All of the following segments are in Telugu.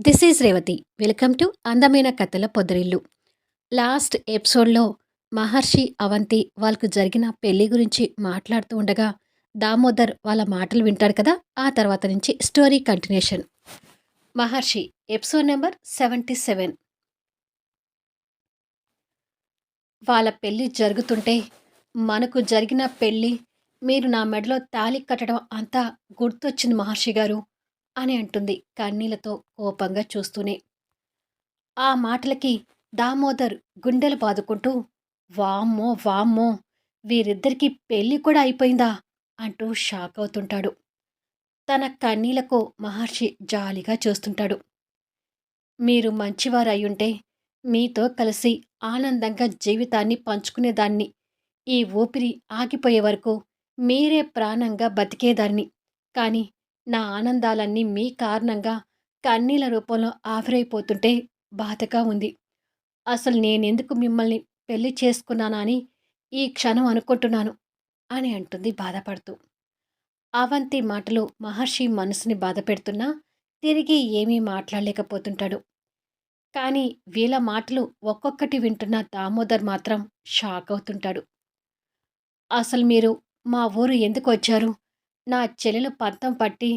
This is Revathi. Welcome to అందమైన కథల పొదరిల్లు. లాస్ట్ ఎపిసోడ్లో మహర్షి అవంతి వాళ్ళకు జరిగిన పెళ్ళి గురించి మాట్లాడుతూ ఉండగా దామోదర్ వాళ్ళ మాటలు వింటాడు కదా ఆ తర్వాత నుంచి story continuation. Maharshi episode number seventy seven. వాళ్ళ పెళ్ళి జరుగుతుంటే మనకు జరిగిన పెళ్ళి మీరు నా మెడలో తాళి కట్టడం అంతా గుర్తొచ్చింది మహర్షి గారు. అని అంటుంది కన్నీళ్ళతో కోపంగా చూస్తూనే. ఆ మాటలకి దామోదర్ గుండెలు బాదుకుంటూ వామ్మో వామ్మో వీరిద్దరికీ పెళ్ళి కూడా అయిపోయిందా? అంటూ షాక్ అవుతుంటాడు. తన కన్నీలకు మహర్షి జాలిగా చూస్తుంటాడు. మీరు మంచివారు అయ్యుంటే మీతో కలిసి ఆనందంగా జీవితాన్ని పంచుకునేదాన్ని. ఈ ఊపిరి ఆగిపోయే వరకు మీరే ప్రాణంగా బతికేదాన్ని. కానీ నా ఆనందాలన్నీ మీ కారణంగా కన్నీల రూపంలో ఆవిరైపోతుంటే బాధగా ఉంది. అసలు నేనెందుకు మిమ్మల్ని పెళ్ళి చేసుకున్నానా అని ఈ క్షణం అనుకుంటున్నాను అని అంటుంది బాధపడుతూ. అవంతి మాటలు మహర్షి మనసుని బాధపెడుతున్నా తిరిగి ఏమీ మాట్లాడలేకపోతుంటాడు. కానీ వీళ్ళ మాటలు ఒక్కొక్కటి వింటున్న దామోదర్ మాత్రం షాక్ అవుతుంటాడు. అసలు మీరు మా ఊరు ఎందుకు వచ్చారు? నా చెల్లెలు పంతం పట్టి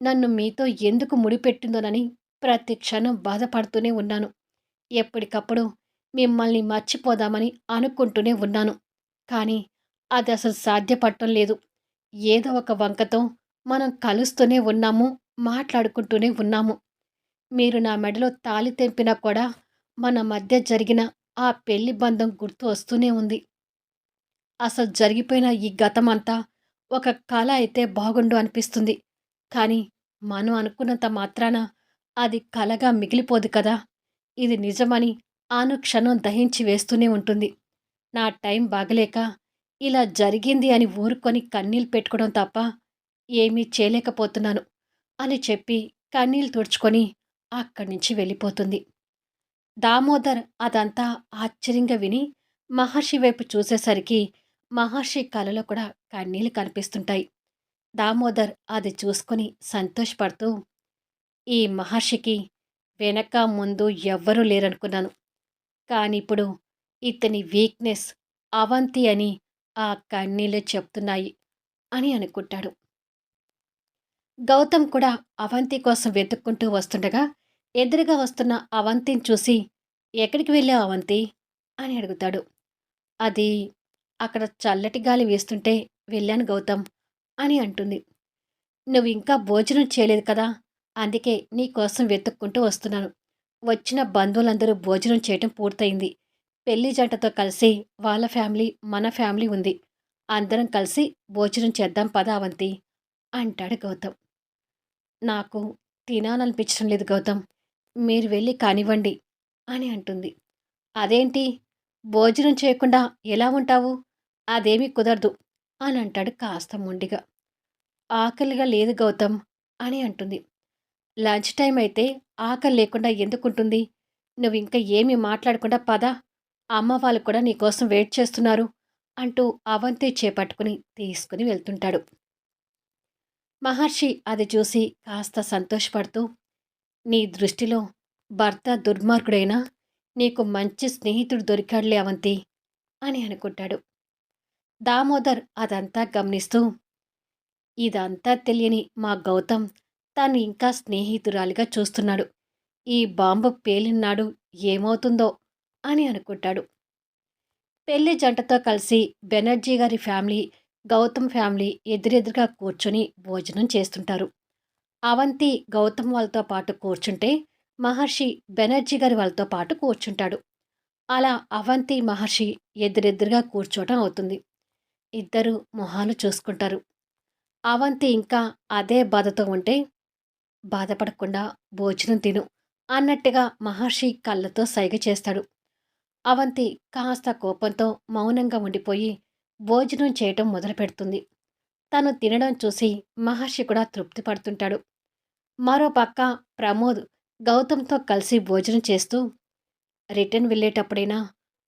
నన్ను మీతో ఎందుకు ముడిపెట్టిందోనని ప్రతి క్షణం బాధపడుతూనే ఉన్నాను. ఎప్పటికప్పుడు మిమ్మల్ని మర్చిపోదామని అనుకుంటూనే ఉన్నాను. కానీ అది అసలు సాధ్యపడటం లేదు. ఏదో ఒక వంకతో మనం కలుస్తూనే ఉన్నాము మాట్లాడుకుంటూనే ఉన్నాము. మీరు నా మెడలో తాలి తెంపినా కూడా మన మధ్య జరిగిన ఆ పెళ్ళి బంధం గుర్తు వస్తూనే ఉంది. అసలు జరిగిపోయిన ఈ గతమంతా ఒక కళ అయితే బాగుండు అనిపిస్తుంది. కానీ మనం అనుకున్నంత మాత్రాన అది కలగా మిగిలిపోదు కదా. ఇది నిజమని ఆనుక్షణం దహించి వేస్తూనే ఉంటుంది. నా టైం బాగలేక ఇలా జరిగింది అని ఊరుకొని కన్నీళ్ళు పెట్టుకోవడం తప్ప ఏమీ చేయలేకపోతున్నాను అని చెప్పి కన్నీళ్ళు తుడుచుకొని అక్కడి నుంచి వెళ్ళిపోతుంది. దామోదర్ అదంతా ఆశ్చర్యంగా విని మహర్షి వైపు చూసేసరికి మహర్షి కలలో కూడా కన్నీళ్ళు కనిపిస్తుంటాయి. దామోదర్ అది చూసుకొని సంతోషపడుతూ ఈ మహర్షికి వెనక ముందు ఎవ్వరూ లేరనుకున్నాను. కానీ ఇప్పుడు ఇతని వీక్నెస్ అవంతి అని ఆ కన్నీళ్ళు చెప్తున్నాయి అని అనుకుంటాడు. గౌతమ్ కూడా అవంతి కోసం వెతుక్కుంటూ వస్తుండగా ఎదురుగా వస్తున్న అవంతిని చూసి ఎక్కడికి వెళ్ళావు అవంతి? అని అడుగుతాడు. అది అక్కడ చల్లటి గాలి వేస్తుంటే వెళ్ళాను గౌతమ్ అని అంటుంది. నువ్వు ఇంకా భోజనం చేయలేదు కదా? అందుకే నీ కోసం వెతుక్కుంటూ వస్తున్నాను. వచ్చిన బంధువులందరూ భోజనం చేయటం పూర్తయింది. పెళ్ళి జంటతో కలిసి వాళ్ళ ఫ్యామిలీ మన ఫ్యామిలీ ఉంది. అందరం కలిసి భోజనం చేద్దాం పదావంతి అంటాడు గౌతమ్. నాకు తినాలనిపించడం లేదు గౌతమ్. మీరు వెళ్ళి కానివ్వండి అని అంటుంది. అదేంటి? భోజనం చేయకుండా ఎలా ఉంటావు? అదేమీ కుదరదు అని అంటాడు కాస్త మొండిగా. ఆకలిగా లేదు గౌతమ్ అని అంటుంది. లంచ్ టైం అయితే ఆకలి లేకుండా ఎందుకుంటుంది? నువ్వు ఇంకా ఏమీ మాట్లాడకుండా పద అమ్మ వాళ్ళు కూడా నీకోసం వెయిట్ చేస్తున్నారు అంటూ అవంతి చేపట్టుకుని తీసుకుని వెళ్తుంటాడు. మహర్షి అది చూసి కాస్త సంతోషపడుతూ నీ దృష్టిలో భర్త దుర్మార్గుడైనా నీకు మంచి స్నేహితుడు దొరికాడులే అవంతి అని అనుకుంటాడు. దామోదర్ అదంతా గమనిస్తూ ఇదంతా తెలియని మా గౌతమ్ తను ఇంకా స్నేహితురాలిగా చూస్తున్నాడు. ఈ బాంబు పేలినాడు ఏమవుతుందో అని అనుకుంటాడు. పెళ్ళి జంటతో కలిసి బెనర్జీ గారి ఫ్యామిలీ గౌతమ్ ఫ్యామిలీ ఎదురెదురుగా కూర్చొని భోజనం చేస్తుంటారు. అవంతి గౌతమ్ వాళ్ళతో పాటు కూర్చుంటే మహర్షి బెనర్జీ గారి వాళ్ళతో పాటు కూర్చుంటాడు. అలా అవంతి మహర్షి ఎదురెదురుగా కూర్చోవటం అవుతుంది. ఇద్దరు మొహాలు చూసుకుంటారు. అవంతి ఇంకా అదే బాధతో ఉంటే బాధపడకుండా భోజనం తిను అన్నట్టుగా మహర్షి కళ్ళతో సైగ చేస్తాడు. అవంతి కాస్త కోపంతో మౌనంగా ఉండిపోయి భోజనం చేయటం మొదలు పెడుతుంది. తను తినడం చూసి మహర్షి కూడా తృప్తి పడుతుంటాడు. మరో పక్క ప్రమోద్ గౌతమ్తో కలిసి భోజనం చేస్తూ రిటర్న్ వెళ్ళేటప్పుడైనా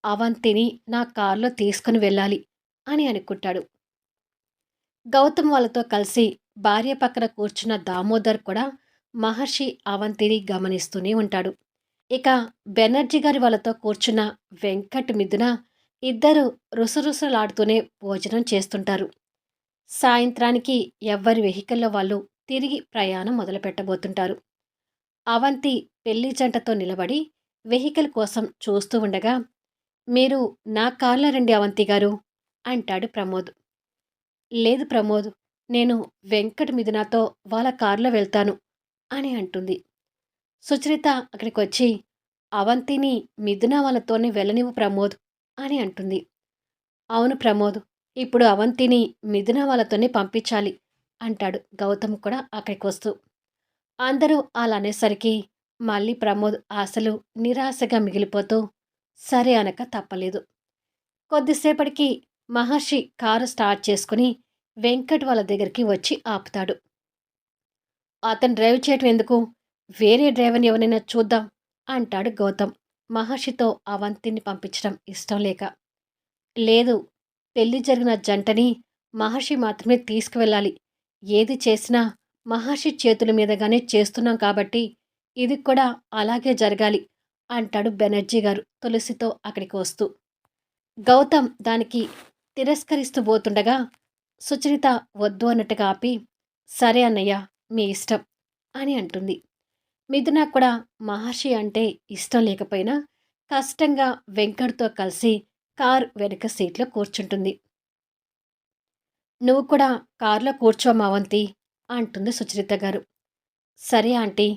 అవంతిని నా కారులో తీసుకుని వెళ్ళాలి. అని అనుకుంటాడు. గౌతమ్ వాళ్ళతో కలిసి భార్య పక్కన కూర్చున్న దామోదర్ కూడా మహర్షి అవంతిని గమనిస్తూనే ఉంటాడు. ఇక బెనర్జీ గారి వాళ్ళతో కూర్చున్న వెంకట్ మిథున ఇద్దరు రుసరుసలాడుతూనే భోజనం చేస్తుంటారు. సాయంత్రానికి ఎవ్వరి వెహికల్లో వాళ్ళు తిరిగి ప్రయాణం మొదలుపెట్టబోతుంటారు. అవంతి పెళ్ళి జంటతో నిలబడి వెహికల్ కోసం చూస్తూ ఉండగా మీరు నా కార్లో రండి అవంతి గారు. అంటాడు ప్రమోద్. లేదు ప్రమోద్ నేను వెంకట్ మిథునాతో వాళ్ళ కారులో వెళ్తాను అని అంటుంది. సుచరిత అక్కడికి వచ్చి అవంతిని మిథున వాళ్ళతోనే వెళ్ళనివ్వు ప్రమోద్ అని అంటుంది. అవును ప్రమోద్ ఇప్పుడు అవంతిని మిథున వాళ్ళతోనే పంపించాలి అంటాడు గౌతమ్ కూడా అక్కడికి వస్తూ అందరూ అలా అనేసరికి మళ్ళీ ప్రమోద్ ఆశలు నిరాశగా మిగిలిపోతూ సరే అనక తప్పలేదు. కొద్దిసేపటికి మహర్షి కారు స్టార్ట్ చేసుకుని వెంకట్ వాళ్ళ దగ్గరికి వచ్చి ఆపుతాడు. అతను డ్రైవ్ చేయటం ఎందుకు? వేరే డ్రైవర్ని ఎవరైనా చూద్దాం అంటాడు గౌతమ్. మహర్షితో అవంతిని పంపించడం ఇష్టం లేక. లేదు పెళ్ళి జరిగిన జంటని మహర్షి మాత్రమే తీసుకువెళ్ళాలి. ఏది చేసినా మహర్షి చేతుల మీదగానే చేస్తున్నాం కాబట్టి ఇది కూడా అలాగే జరగాలి అంటాడు బెనర్జీ గారు తులసితో అక్కడికి వస్తూ. గౌతమ్ దానికి తిరస్కరిస్తూ పోతుండగా సుచరిత వద్దు అన్నట్టుగా ఆపి సరే అన్నయ్య మీ ఇష్టం అని అంటుంది. మిథున కూడా మహర్షి అంటే ఇష్టం లేకపోయినా కష్టంగా వెంకట్తో కలిసి కార్ వెనుక సీట్లో కూర్చుంటుంది. నువ్వు కూడా కారులో కూర్చోమావంతి అంటుంది సుచరిత గారు. సరే ఆంటీ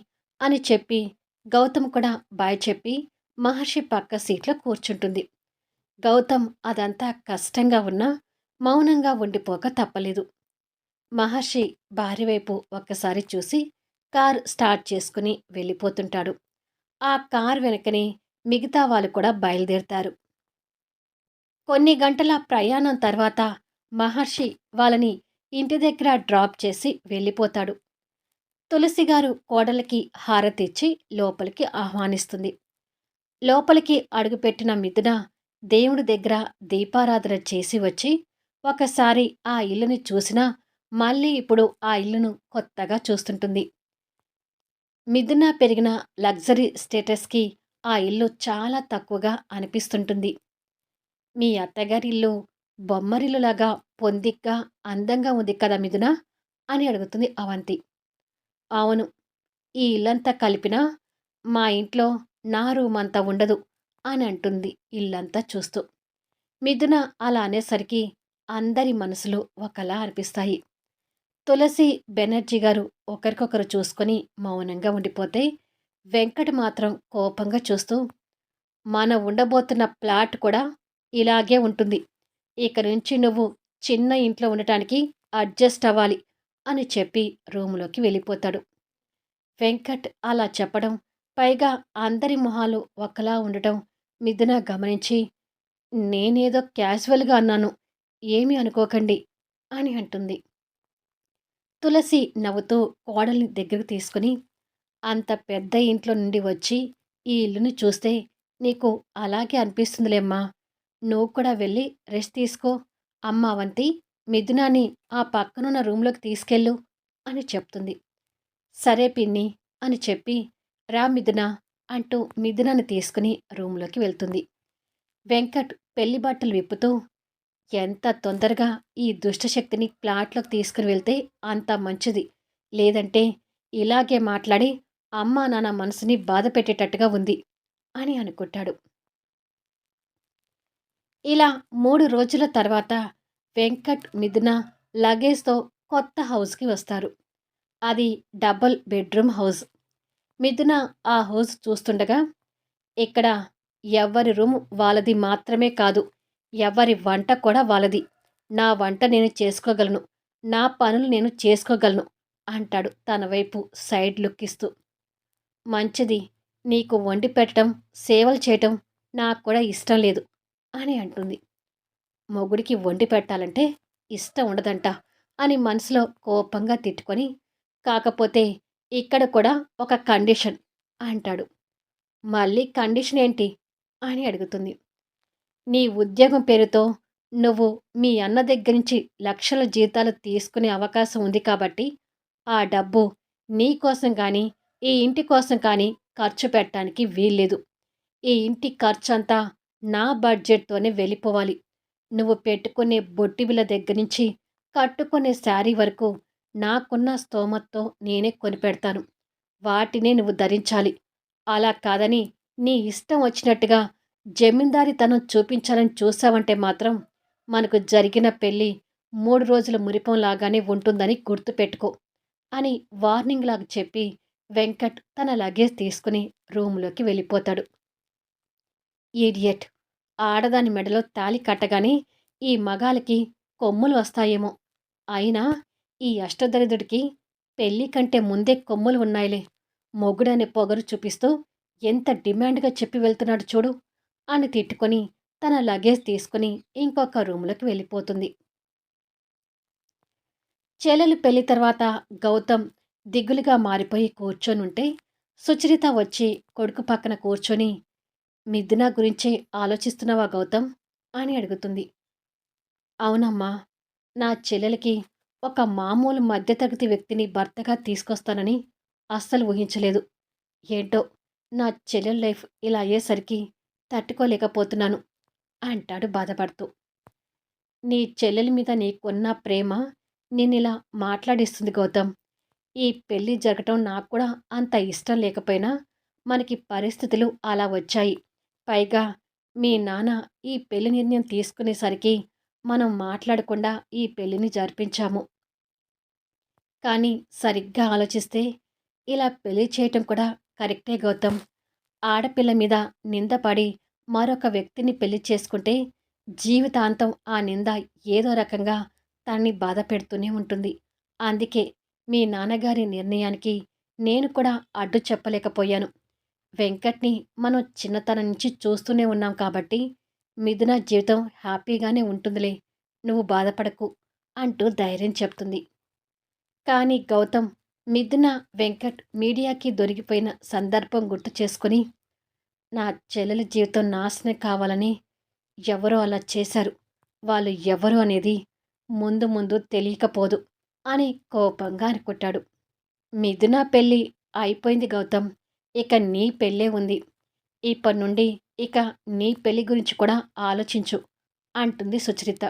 అని చెప్పి గౌతమ్ కూడా బాయ్ చెప్పి మహర్షి పక్క సీట్లో కూర్చుంటుంది. గౌతమ్ అదంతా కష్టంగా ఉన్నా మౌనంగా ఉండిపోక తప్పలేదు. మహర్షి భార్య వైపు ఒక్కసారి చూసి కార్ స్టార్ట్ చేసుకుని వెళ్ళిపోతుంటాడు. ఆ కార్ వెనకనే మిగతా వాళ్ళు కూడా బయలుదేరుతారు. కొన్ని గంటల ప్రయాణం తర్వాత మహర్షి వాళ్ళని ఇంటి దగ్గర డ్రాప్ చేసి వెళ్ళిపోతాడు. తులసి గారు కోడలికి హారతిచ్చి లోపలికి ఆహ్వానిస్తుంది. లోపలికి అడుగుపెట్టిన మిథున దేవుడి దగ్గర దీపారాధన చేసి వచ్చి ఒకసారి ఆ ఇల్లుని చూసినా మళ్ళీ ఇప్పుడు ఆ ఇల్లును కొత్తగా చూస్తుంటుంది. మిథున పెరిగిన లగ్జరీ స్టేటస్కి ఆ ఇల్లు చాలా తక్కువగా అనిపిస్తుంటుంది. మీ అత్తగారి ఇల్లు బొమ్మరిల్లులాగా పొందిగ్గా అందంగా ఉంది కదా మిథున? అని అడుగుతుంది అవంతి. అవును ఈ ఇల్లంతా కలిపినా మా ఇంట్లో నా రూమ్ అంతా ఉండదు. అని అంటుంది ఇల్లంతా చూస్తూ. మిథున అలా అనేసరికి అందరి మనసులు ఒకలా అనిపిస్తాయి. తులసి బెనర్జీ గారు ఒకరికొకరు చూసుకొని మౌనంగా ఉండిపోతే వెంకట మాత్రం కోపంగా చూస్తూ మన ఉండబోతున్న ప్లాట్ కూడా ఇలాగే ఉంటుంది. ఇక నుంచి నువ్వు చిన్న ఇంట్లో ఉండటానికి అడ్జస్ట్ అవ్వాలి అని చెప్పి రూములోకి వెళ్ళిపోతాడు. వెంకట్ అలా చెప్పడం పైగా అందరి మొహాలు ఒకలా ఉండటం మిథున గమనించి నేనేదో క్యాజువల్గా అన్నాను ఏమీ అనుకోకండి అని అంటుంది. తులసి నవ్వుతూ కోడల్ని దగ్గరకు తీసుకుని అంత పెద్ద ఇంట్లో నుండి వచ్చి ఈ ఇల్లుని చూస్తే నీకు అలాగే అనిపిస్తుందిలేమ్మా. నువ్వు కూడా వెళ్ళి రెస్ట్ తీసుకో. అమ్మ అవంతి మిథునాని ఆ పక్కనున్న రూమ్లోకి తీసుకెళ్ళు అని చెప్తుంది. సరే పిన్ని అని చెప్పి రా మిథున అంటూ మిథునను తీసుకుని రూమ్లోకి వెళ్తుంది. వెంకట్ పెళ్ళి బట్టలు విప్పుతూ ఎంత తొందరగా ఈ దుష్టశక్తిని ప్లాట్లోకి తీసుకుని వెళ్తే అంత మంచిది. లేదంటే ఇలాగే మాట్లాడి అమ్మా నాన్న మనసుని బాధ పెట్టేటట్టుగా ఉంది అని అనుకుంటాడు. ఇలా మూడు రోజుల తర్వాత వెంకట్ మిథున లగేజ్తో కొత్త హౌస్కి వస్తారు. అది డబుల్ బెడ్రూమ్ హౌస్. మిథున ఆ హౌస్ చూస్తుండగా ఇక్కడ ఎవరి రూమ్ వాళ్ళది మాత్రమే కాదు ఎవరి వంట కూడా వాళ్ళది. నా వంట నేను చేసుకోగలను నా పనులు నేను చేసుకోగలను అంటాడు తన వైపు సైడ్ లుక్ ఇస్తూ మంచిది నీకు వండి పెట్టడం సేవలు చేయటం నాకు కూడా ఇష్టం లేదు అని అంటుంది. మొగుడికి వండి పెట్టాలంటే ఇష్టం ఉండదంట అని మనసులో కోపంగా తిట్టుకొని కాకపోతే ఇక్కడ కూడా ఒక కండిషన్ అంటాడు. మళ్ళీ కండిషన్ ఏంటి? అని అడుగుతుంది. నీ ఉద్యోగం పేరుతో నువ్వు మీ అన్న దగ్గర నుంచి లక్షల జీతాలు తీసుకునే అవకాశం ఉంది కాబట్టి ఆ డబ్బు నీ కోసం కానీ ఈ ఇంటి కోసం కానీ ఖర్చు పెట్టడానికి వీల్లేదు. ఈ ఇంటి ఖర్చంతా నా బడ్జెట్తోనే వెళ్ళిపోవాలి. నువ్వు పెట్టుకునే బొట్టిబిల దగ్గర నుంచి కట్టుకునే శారీ వరకు నాకున్న స్తోమతతో నేనే కొనిపెడతాను. వాటినే నువ్వు ధరించాలి. అలా కాదని నీ ఇష్టం వచ్చినట్టుగా జమీందారితనం చూపించాలని చూసావంటే మాత్రం మనకు జరిగిన పెళ్ళి మూడు రోజుల మురిపంలాగానే ఉంటుందని గుర్తుపెట్టుకో అని వార్నింగ్ లాగా చెప్పి వెంకట్ తన లగేజ్ తీసుకుని రూములోకి వెళ్ళిపోతాడు. ఈడియట్ ఆడదాని మెడలో తాలి కట్టగానే ఈ మగాలకి కొమ్ములు వస్తాయేమో. అయినా ఈ అష్టదరిద్రుడికి పెళ్ళి కంటే ముందే కొమ్ములు ఉన్నాయిలే. మొగుడనే పొగరు చూపిస్తూ ఎంత డిమాండ్గా చెప్పి వెళ్తున్నాడు చూడు అని తిట్టుకొని తన లగేజ్ తీసుకుని ఇంకొక రూమ్లోకి వెళ్ళిపోతుంది. చెల్లెలు పెళ్ళి తర్వాత గౌతమ్ దిగులుగా మారిపోయి కూర్చొనుంటే సుచరిత వచ్చి కొడుకు పక్కన కూర్చొని మిథున గురించి ఆలోచిస్తున్నావా గౌతమ్? అని అడుగుతుంది. అవునమ్మా నా చెల్లెలకి ఒక మామూలు మధ్యతరగతి వ్యక్తిని భర్తగా తీసుకొస్తానని అస్సలు ఊహించలేదు. ఏంటో నా చెల్లెల లైఫ్ ఇలా అయ్యేసరికి తట్టుకోలేకపోతున్నాను అంటాడు బాధపడుతూ. నీ చెల్లెల మీద నీకున్న ప్రేమ నిన్నిలా మాట్లాడిస్తుంది గౌతమ్. ఈ పెళ్ళి జరగటం నాకు కూడా అంత ఇష్టం లేకపోయినా మనకి పరిస్థితులు అలా వచ్చాయి. పైగా మీ నాన్న ఈ పెళ్ళి నిర్ణయం తీసుకునేసరికి మనం మాట్లాడకుండా ఈ పెళ్ళిని జరిపించాము. కానీ సరిగ్గా ఆలోచిస్తే ఇలా పెళ్ళి చేయటం కూడా కరెక్టే గౌతమ్. ఆడపిల్ల మీద నిందపడి మరొక వ్యక్తిని పెళ్ళి చేసుకుంటే జీవితాంతం ఆ నింద ఏదో రకంగా తనని బాధ పెడుతూనే ఉంటుంది. అందుకే మీ నాన్నగారి నిర్ణయానికి నేను కూడా అడ్డు చెప్పలేకపోయాను. వెంకట్ని మనం చిన్నతనం నుంచి చూస్తూనే ఉన్నాం కాబట్టి మిథున జీవితం హ్యాపీగానే ఉంటుందిలే నువ్వు బాధపడకు అంటూ ధైర్యం చెప్తుంది. కానీ గౌతమ్ మిథున వెంకట్ మీడియాకి దొరికిపోయిన సందర్భం గుర్తు చేసుకుని నా చెల్లెల జీవితం నాశనం కావాలని ఎవరో అలా చేశారు. వాళ్ళు ఎవరు అనేది ముందు ముందు తెలియకపోదు అని కోపంగా అనుకుంటాడు. మిథున పెళ్ళి అయిపోయింది గౌతమ్ ఇక నీ పెళ్ళే ఉంది. ఇప్పటి నుండి ఇక నీ పెళ్ళి గురించి కూడా ఆలోచించు అంటుంది సుచరిత.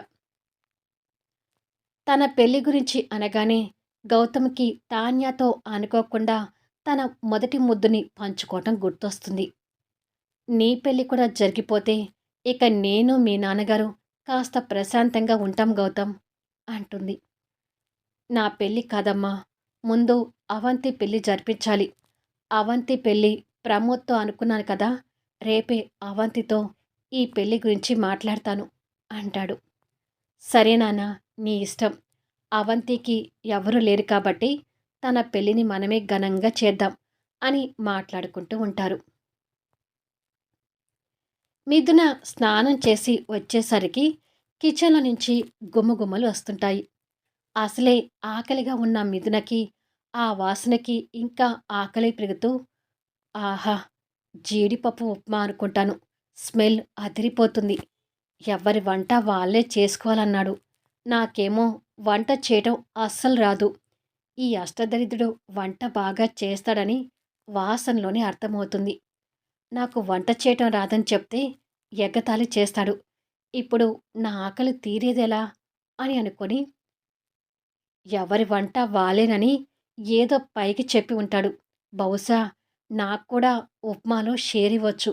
తన పెళ్ళి గురించి అనగానే గౌతమ్కి తాన్యాతో అనుకోకుండా తన మొదటి ముద్దుని పంచుకోవటం గుర్తొస్తుంది. నీ పెళ్ళి కూడా జరిగిపోతే ఇక నేను మీ నాన్నగారు కాస్త ప్రశాంతంగా ఉంటాం గౌతమ్ అంటుంది. నా పెళ్ళి కాదమ్మా ముందు అవంతి పెళ్ళి జరిపించాలి. అవంతి పెళ్ళి ప్రమోద్తో అనుకున్నాను కదా రేపే అవంతితో ఈ పెళ్ళి గురించి మాట్లాడతాను అంటాడు. సరే నాన్న నీ ఇష్టం. అవంతికి ఎవరు లేరు కాబట్టి తన పెళ్ళిని మనమే ఘనంగా చేద్దాం అని మాట్లాడుకుంటూ ఉంటారు. మిథున స్నానం చేసి వచ్చేసరికి కిచెన్లో నుంచి గుమ్మగుమ్మలు వస్తుంటాయి. అసలే ఆకలిగా ఉన్న మిథునకి ఆ వాసనకి ఇంకా ఆకలి పెరుగుతూ ఆహా జీడిపప్పు ఉప్మా అనుకుంటాను. స్మెల్ అదిరిపోతుంది. ఎవరి వంట వాళ్ళే చేసుకోవాలన్నాడు. నాకేమో వంట చేయటం అస్సలు రాదు. ఈ అష్టదరిద్రుడు వంట బాగా చేస్తాడని వాసనలోనే అర్థమవుతుంది. నాకు వంట చేయటం రాదని చెప్తే ఎగతాళి చేస్తాడు. ఇప్పుడు నా ఆకలి తీరేదెలా అని అనుకొని ఎవరి వంట వాలేనని ఏదో పైకి చెప్పి ఉంటాడు. బహుశా నాకు కూడా ఉప్మాలో షేర్ ఇవ్వచ్చు.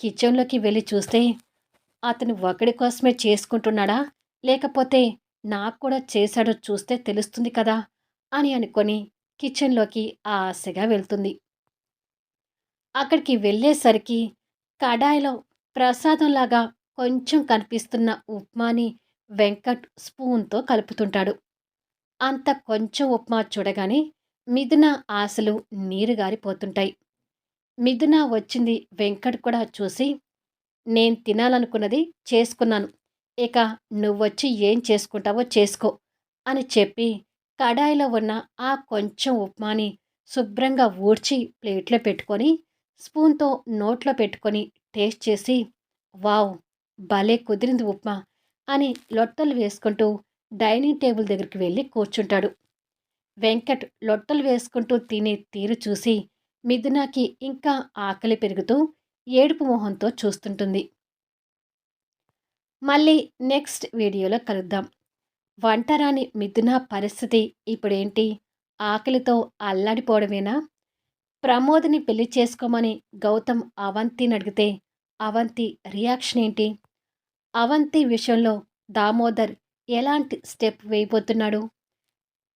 కిచెన్లోకి వెళ్ళి చూస్తే అతను ఒకడి కోసమే చేసుకుంటున్నాడా? లేకపోతే నాకు కూడా చేశాడో చూస్తే తెలుస్తుంది కదా? అని అనుకొని కిచెన్లోకి ఆశగా వెళ్తుంది. అక్కడికి వెళ్ళేసరికి కడాయిలో ప్రసాదంలాగా కొంచెం కనిపిస్తున్న ఉప్మాని వెంకట్ స్పూన్తో కలుపుతుంటాడు. అంత కొంచెం ఉప్మా చూడగానే మిథున ఆశలు నీరుగారిపోతుంటాయి మిథున వచ్చింది వెంకట్ కూడా చూసి నేను తినాలనుకున్నది చేసుకున్నాను. ఇక నువ్వొచ్చి ఏం చేసుకుంటావో చేసుకో అని చెప్పి కడాయిలో ఉన్న ఆ కొంచెం ఉప్మాని శుభ్రంగా ఊడ్చి ప్లేట్లో పెట్టుకొని స్పూన్తో నోట్లో పెట్టుకొని టేస్ట్ చేసి వావ్ భలే కుదిరింది ఉప్మా అని లొట్టలు వేసుకుంటూ డైనింగ్ టేబుల్ దగ్గరికి వెళ్ళి కూర్చుంటాడు. వెంకట్ లొట్టలు వేసుకుంటూ తినే తీరు చూసి మిథునాకి ఇంకా ఆకలి పెరుగుతూ ఏడుపు మొహంతో చూస్తుంటుంది. మళ్ళీ నెక్స్ట్ వీడియోలో కలుద్దాం. వంటరాని మిథున పరిస్థితి ఇప్పుడేంటి? ఆకలితో అల్లాడిపోవడమేనా? ప్రమోద్ని పెళ్ళి చేసుకోమని గౌతమ్ అవంతిని అడిగితే అవంతి రియాక్షన్ ఏంటి? అవంతి విషయంలో దామోదర్ ఎలాంటి స్టెప్ వేయబోతున్నాడు?